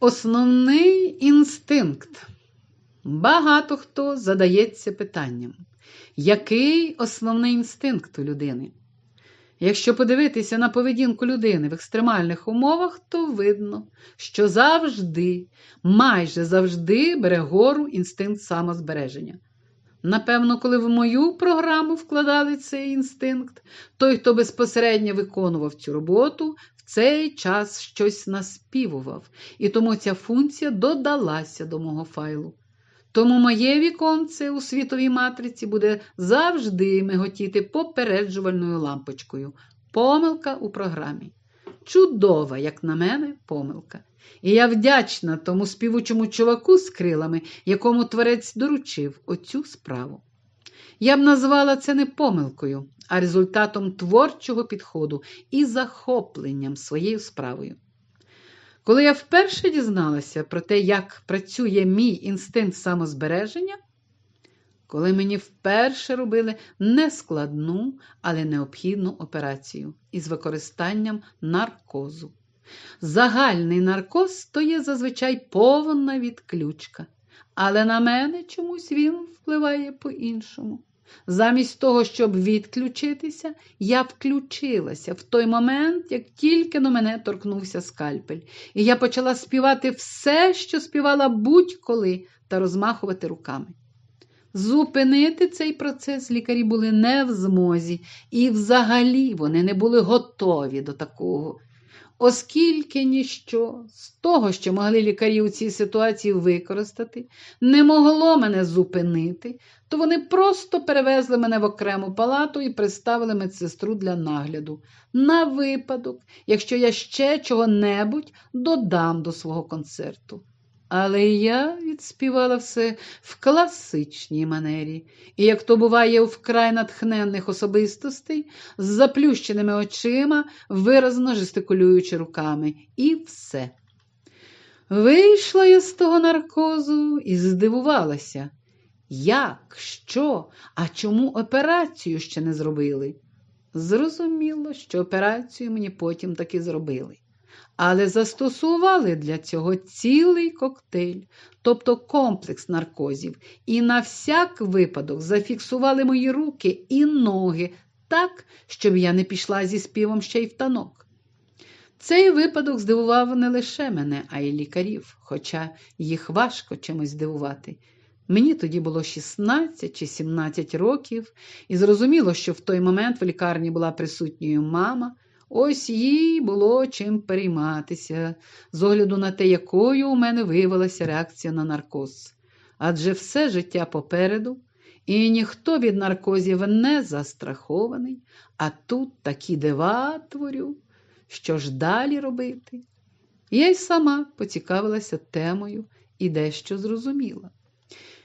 Основний інстинкт. Багато хто задається питанням, який основний інстинкт у людини? Якщо подивитися на поведінку людини в екстремальних умовах, то видно, що завжди, майже завжди бере гору інстинкт самозбереження. Напевно, коли в мою програму вкладали цей інстинкт, той, хто безпосередньо виконував цю роботу, цей час щось наспівував, і тому ця функція додалася до мого файлу. Тому моє віконце у світовій матриці буде завжди миготіти попереджувальною лампочкою. Помилка у програмі. Чудова, як на мене, помилка. І я вдячна тому співучому чуваку з крилами, якому творець доручив оцю справу. Я б назвала це не помилкою, а результатом творчого підходу і захопленням своєю справою. Коли я вперше дізналася про те, як працює мій інстинкт самозбереження, коли мені вперше робили нескладну, але необхідну операцію із використанням наркозу. Загальний наркоз то є зазвичай повна відключка, але на мене чомусь він впливає по-іншому. Замість того, щоб відключитися, я включилася в той момент, як тільки на мене торкнувся скальпель, і я почала співати все, що співала будь-коли, та розмахувати руками. Зупинити цей процес лікарі були не в змозі, і взагалі вони не були готові до такого. Оскільки ніщо з того, що могли лікарі у цій ситуації використати, не могло мене зупинити, то вони просто перевезли мене в окрему палату і приставили медсестру для нагляду на випадок, якщо я ще чого-небудь додам до свого концерту. Але я відспівала все в класичній манері, і, як то буває у вкрай натхненних особистостей, з заплющеними очима, виразно жестикулюючи руками, і все. Вийшла я з того наркозу і здивувалася. Як, що, а чому операцію ще не зробили? Зрозуміло, що операцію мені потім таки зробили але застосували для цього цілий коктейль, тобто комплекс наркозів, і на всяк випадок зафіксували мої руки і ноги так, щоб я не пішла зі співом ще й в танок. Цей випадок здивував не лише мене, а й лікарів, хоча їх важко чимось здивувати. Мені тоді було 16 чи 17 років, і зрозуміло, що в той момент в лікарні була присутньою мама. Ось їй було чим перейматися, з огляду на те, якою у мене виявилася реакція на наркоз. Адже все життя попереду, і ніхто від наркозів не застрахований, а тут такі дива творю, що ж далі робити. Я й сама поцікавилася темою і дещо зрозуміла.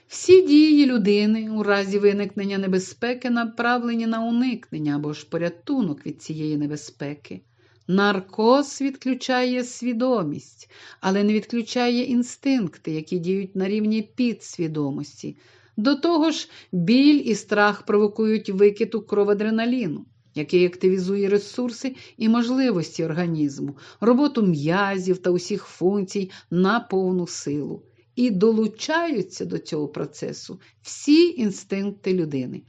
Всі дії людини у разі виникнення небезпеки направлені на уникнення або ж порятунок від цієї небезпеки. Наркоз відключає свідомість, але не відключає інстинкти, які діють на рівні підсвідомості. До того ж, біль і страх провокують викид у кров який активізує ресурси і можливості організму, роботу м'язів та усіх функцій на повну силу і долучаються до цього процесу всі інстинкти людини.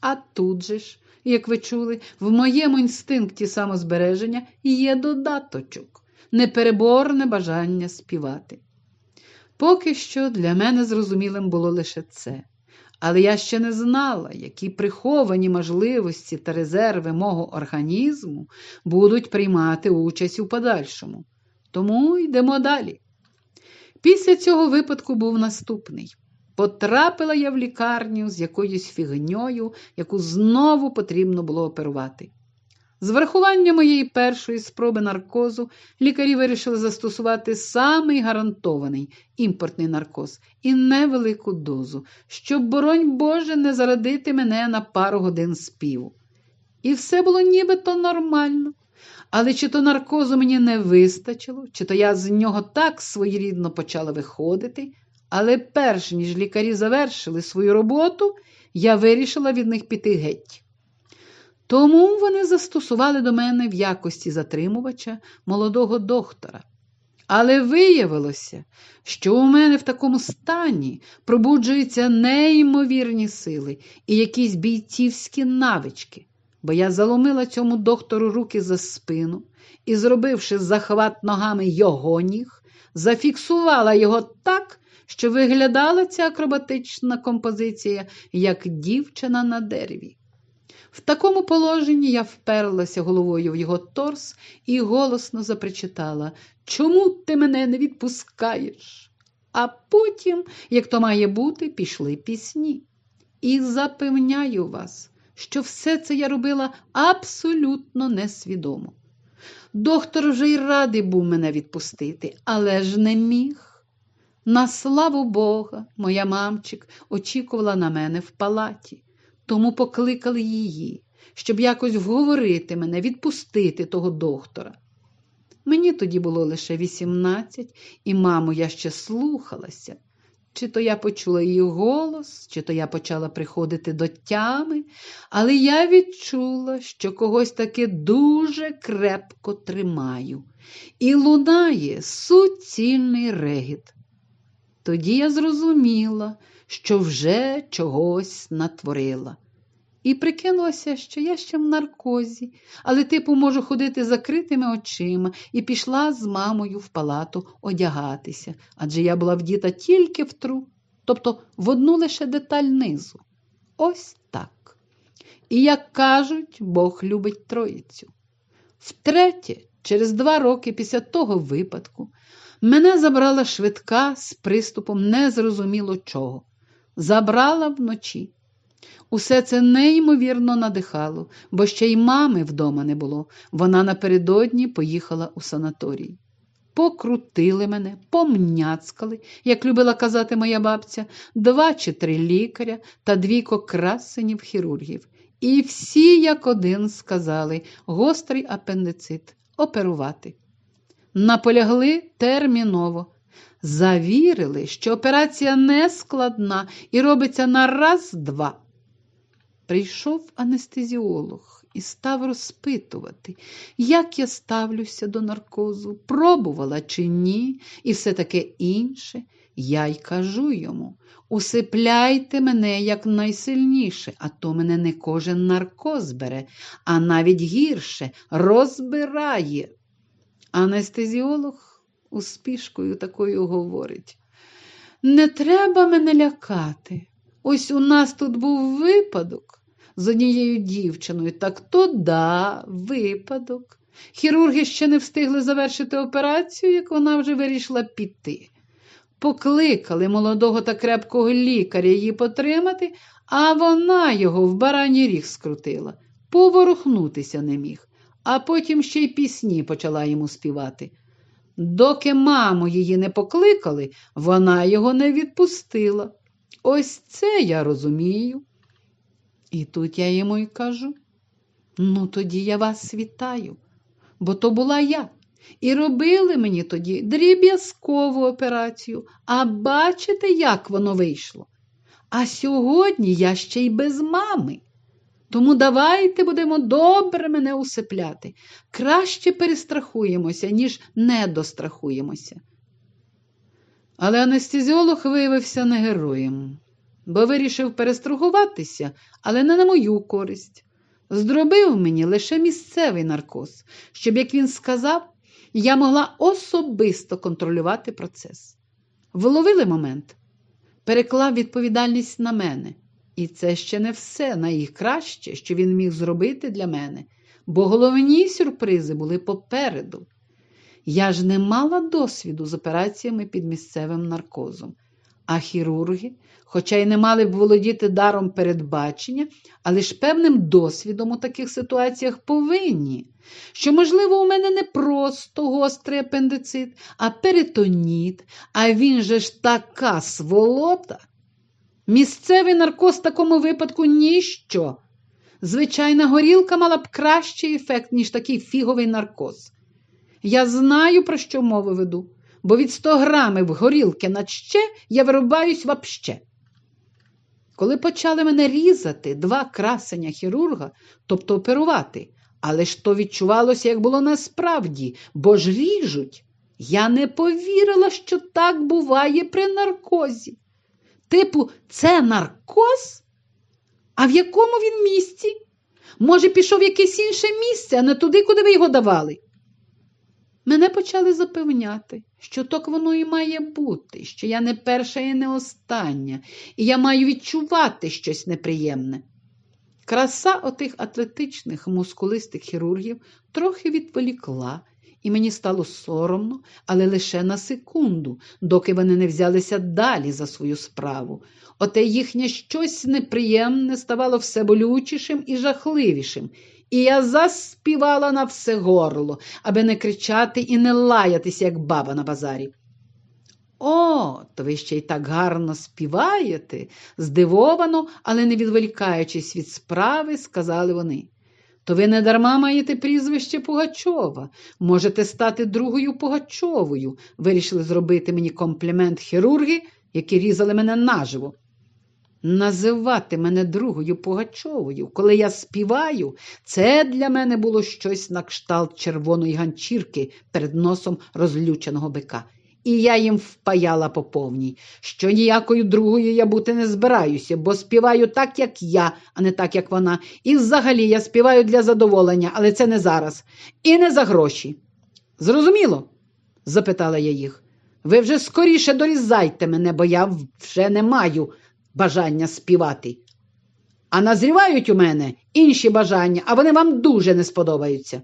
А тут же ж, як ви чули, в моєму інстинкті самозбереження є додаточок, непереборне бажання співати. Поки що для мене зрозумілим було лише це. Але я ще не знала, які приховані можливості та резерви мого організму будуть приймати участь у подальшому. Тому йдемо далі. Після цього випадку був наступний. Потрапила я в лікарню з якоюсь фігньою, яку знову потрібно було оперувати. З врахування моєї першої спроби наркозу лікарі вирішили застосувати самий гарантований імпортний наркоз і невелику дозу, щоб, боронь Боже, не зарадити мене на пару годин співу. І все було нібито нормально. Але чи то наркозу мені не вистачило, чи то я з нього так своєрідно почала виходити, але перш ніж лікарі завершили свою роботу, я вирішила від них піти геть. Тому вони застосували до мене в якості затримувача молодого доктора. Але виявилося, що у мене в такому стані пробуджуються неймовірні сили і якісь бійцівські навички, бо я заломила цьому доктору руки за спину і, зробивши захват ногами його ніг, зафіксувала його так, що виглядала ця акробатична композиція, як дівчина на дереві. В такому положенні я вперлася головою в його торс і голосно запричитала Чому ти мене не відпускаєш? А потім, як то має бути, пішли пісні. І запевняю вас, що все це я робила абсолютно несвідомо. Доктор вже й радий був мене відпустити, але ж не міг. На славу Бога, моя мамчик очікувала на мене в палаті, тому покликали її, щоб якось вговорити мене, відпустити того доктора. Мені тоді було лише вісімнадцять, і, мамо, я ще слухалася. Чи то я почула її голос, чи то я почала приходити до тями, але я відчула, що когось таки дуже крепко тримаю, і лунає суцільний регіт. Тоді я зрозуміла, що вже чогось натворила. І прикинулася, що я ще в наркозі, але типу можу ходити закритими очима і пішла з мамою в палату одягатися, адже я була вдіта тільки в тру, тобто в одну лише деталь низу. Ось так. І як кажуть, Бог любить троїцю. Втретє, через два роки після того випадку, мене забрала швидка з приступом незрозуміло чого. Забрала вночі. Усе це неймовірно надихало, бо ще й мами вдома не було. Вона напередодні поїхала у санаторій. Покрутили мене, помняцкали, як любила казати моя бабця, два чи три лікаря та двійко красенів хірургів. І всі, як один, сказали гострий апендицит, оперувати. Наполягли терміново. Завірили, що операція не складна і робиться на раз-два. Прийшов анестезіолог і став розпитувати, як я ставлюся до наркозу, пробувала чи ні, і все таке інше. Я й кажу йому усипляйте мене якнайсильніше, а то мене не кожен наркоз бере, а навіть гірше розбирає. Анестезіолог успішкою такою говорить. Не треба мене лякати. Ось у нас тут був випадок з однією дівчиною. Так то да, випадок. Хірурги ще не встигли завершити операцію, як вона вже вирішила піти. Покликали молодого та крепкого лікаря її потримати, а вона його в барані ріг скрутила, поворухнутися не міг, а потім ще й пісні почала йому співати. Доки маму її не покликали, вона його не відпустила. Ось це я розумію. І тут я йому й кажу: ну, тоді я вас вітаю, бо то була я. І робили мені тоді дріб'язкову операцію, а бачите, як воно вийшло. А сьогодні я ще й без мами. Тому давайте будемо добре мене усипляти. Краще перестрахуємося, ніж не дострахуємося. Але анестезіолог виявився не героєм, бо вирішив перестрахуватися, але не на мою користь. Зробив мені лише місцевий наркоз, щоб, як він сказав, я могла особисто контролювати процес. Вловили момент, переклав відповідальність на мене. І це ще не все найкраще, що він міг зробити для мене, бо головні сюрпризи були попереду. Я ж не мала досвіду з операціями під місцевим наркозом, а хірурги, хоча й не мали б володіти даром передбачення, але ж певним досвідом у таких ситуаціях повинні, що, можливо, у мене не просто гострий апендицит, а перитоніт, а він же ж така сволота. Місцевий наркоз в такому випадку ніщо. Звичайна горілка мала б кращий ефект, ніж такий фіговий наркоз. Я знаю, про що мову веду, бо від 100 грамів горілки на ще я вирубаюсь вообще. Коли почали мене різати два красення хірурга, тобто оперувати, але ж то відчувалося, як було насправді, бо ж ріжуть. Я не повірила, що так буває при наркозі. Типу, це наркоз? А в якому він місці? Може, пішов в якесь інше місце, а не туди, куди ви його давали? Мене почали запевняти, що так воно і має бути, що я не перша і не остання, і я маю відчувати щось неприємне. Краса отих атлетичних, мускулистих хірургів трохи відволікла, і мені стало соромно, але лише на секунду, доки вони не взялися далі за свою справу. Оте їхнє щось неприємне ставало все болючішим і жахливішим, і я заспівала на все горло, аби не кричати і не лаятися, як баба на базарі. О, то ви ще й так гарно співаєте, здивовано, але не відволікаючись від справи, сказали вони. То ви не дарма маєте прізвище Пугачова, можете стати другою Пугачовою. Вирішили зробити мені комплімент хірурги, які різали мене наживо. Називати мене другою Пугачовою, коли я співаю, це для мене було щось на кшталт червоної ганчірки перед носом розлюченого бика. І я їм впаяла по повній, що ніякою другою я бути не збираюся, бо співаю так, як я, а не так, як вона. І взагалі я співаю для задоволення, але це не зараз. І не за гроші. Зрозуміло? запитала я їх. Ви вже скоріше дорізайте мене, бо я вже не маю бажання співати. А назрівають у мене інші бажання, а вони вам дуже не сподобаються.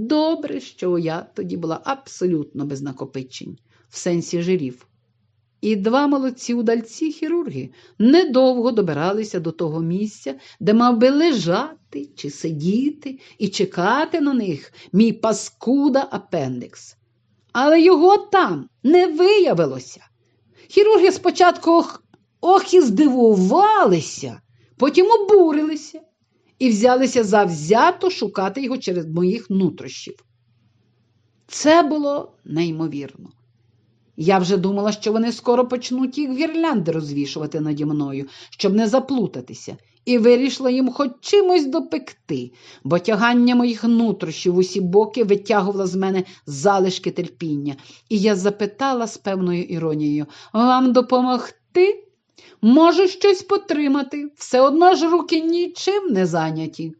Добре, що я тоді була абсолютно без накопичень, в сенсі жирів. І два молодці удальці хірурги недовго добиралися до того місця, де мав би лежати чи сидіти і чекати на них мій паскуда апендикс. Але його там не виявилося. Хірурги спочатку ох, ох і здивувалися, потім обурилися і взялися завзято шукати його через моїх нутрощів. Це було неймовірно. Я вже думала, що вони скоро почнуть їх гірлянди розвішувати наді мною, щоб не заплутатися, і вирішила їм хоч чимось допекти, бо тягання моїх нутрощів усі боки витягувало з мене залишки терпіння, і я запитала з певною іронією вам допомогти? Можу щось потримати, все одно ж руки нічим не зайняті.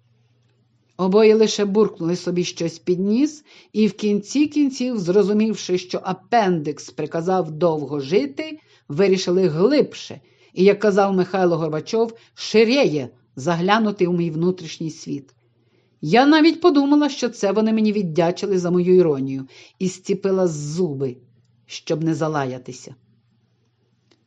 Обоє лише буркнули собі щось під ніс, і в кінці кінців, зрозумівши, що апендикс приказав довго жити, вирішили глибше, і, як казав Михайло Горбачов, ширеє заглянути в мій внутрішній світ. Я навіть подумала, що це вони мені віддячили за мою іронію, і зціпила зуби, щоб не залаятися.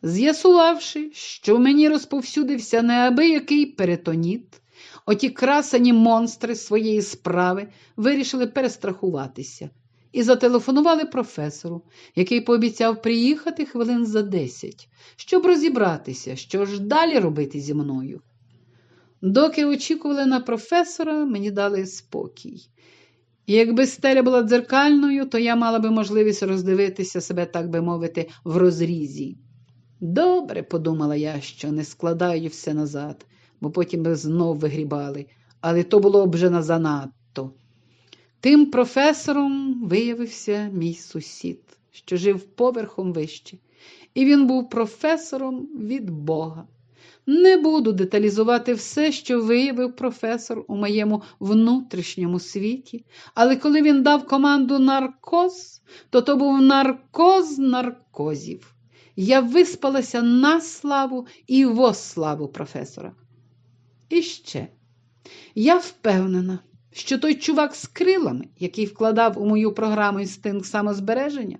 З'ясувавши, що в мені розповсюдився неабиякий перитоніт, оті красені монстри своєї справи вирішили перестрахуватися і зателефонували професору, який пообіцяв приїхати хвилин за десять, щоб розібратися, що ж далі робити зі мною. Доки очікували на професора, мені дали спокій. Якби стеля була дзеркальною, то я мала би можливість роздивитися себе, так би мовити, в розрізі. Добре, подумала я, що не складаю все назад, бо потім би знов вигрібали, але то було б вже на занадто. Тим професором виявився мій сусід, що жив поверхом вище, і він був професором від Бога. Не буду деталізувати все, що виявив професор у моєму внутрішньому світі, але коли він дав команду наркоз, то то був наркоз наркозів. Я виспалася на славу і во славу професора. І ще, я впевнена, що той чувак з крилами, який вкладав у мою програму інстинкт самозбереження,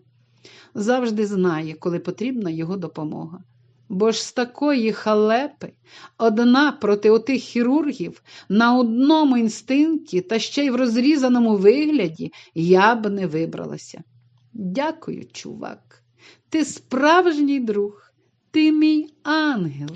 завжди знає, коли потрібна його допомога. Бо ж з такої халепи одна проти отих хірургів на одному інстинкті та ще й в розрізаному вигляді я б не вибралася. Дякую, чувак. Ти справжній друг, ти мій ангел.